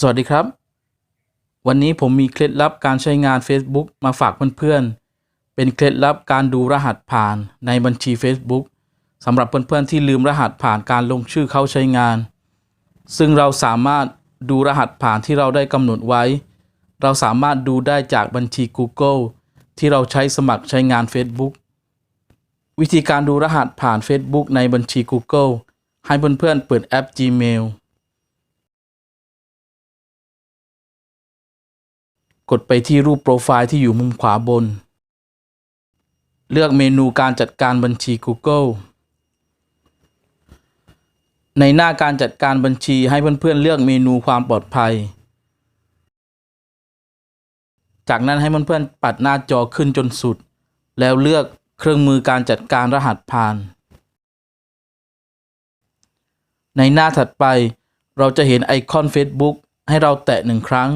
สวัสดีครับ วันนี้ผมมีเคล็ดลับการใช้งาน Facebook มาฝากเพื่อนๆ เป็นเคล็ดลับการดูรหัสผ่านในบัญชี Facebook สำหรับเพื่อนๆที่ลืมรหัสผ่านการลงชื่อเข้าใช้งาน ซึ่งเราสามารถดูรหัสผ่านที่เราได้กำหนดไว้ เราสามารถดูได้จากบัญชี Google ที่เราใช้สมัครใช้งาน Facebook วิธีการดูรหัสผ่าน Facebook ในบัญชี Google ให้เพื่อนๆเปิดแอป Gmail กดไปที่รูปโปรไฟล์ที่อยู่มุมขวาบน เลือกเมนูการจัดการบัญชี Google ในหน้าการจัดการบัญชีให้เพื่อนๆเลือกเมนูความปลอดภัย จากนั้นให้เพื่อนๆปัดหน้าจอขึ้นจนสุด แล้วเลือกเครื่องมือการจัดการรหัสผ่าน ในหน้าถัดไปเราจะเห็นไอคอน Facebook ให้เราแตะหนึ่งครั้ง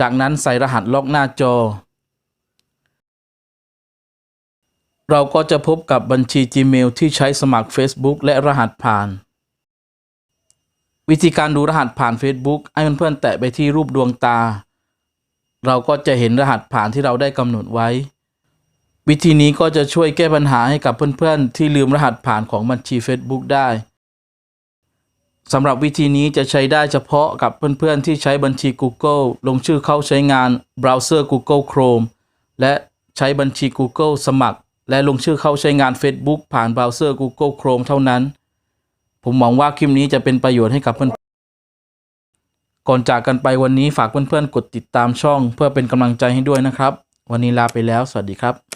จากนั้นใส่รหัสล็อกหน้าจอ เราก็จะพบกับบัญชี Gmail ที่ใช้สมัคร Facebook และรหัสผ่าน วิธีการดูรหัสผ่าน Facebook ให้เพื่อนๆแตะไปที่รูปดวงตา เราก็จะเห็นรหัสผ่านที่เราได้กำหนดไว้ วิธีนี้ก็จะช่วยแก้ปัญหาให้กับเพื่อนๆ ที่ลืมรหัสผ่านของบัญชี Facebook ได้ สำหรับวิธีนี้จะใช้ได้เฉพาะกับเพื่อนๆ ที่ใช้บัญชี Google ลงชื่อเข้าใช้งานเบราว์เซอร์ Google Chrome และใช้บัญชี Google สมัคร และลงชื่อเข้าใช้งาน Facebook ผ่านเบราว์เซอร์ Google Chrome เท่านั้น ผมหวังว่าคลิปนี้จะเป็นประโยชน์ให้กับเพื่อนๆก่อนจากกันไปวันนี้ฝากเพื่อนๆ กดติดตามช่อง เพื่อเป็นกำลังใจให้ด้วยนะครับ วันนี้ลาไปแล้ว สวัสดีครับ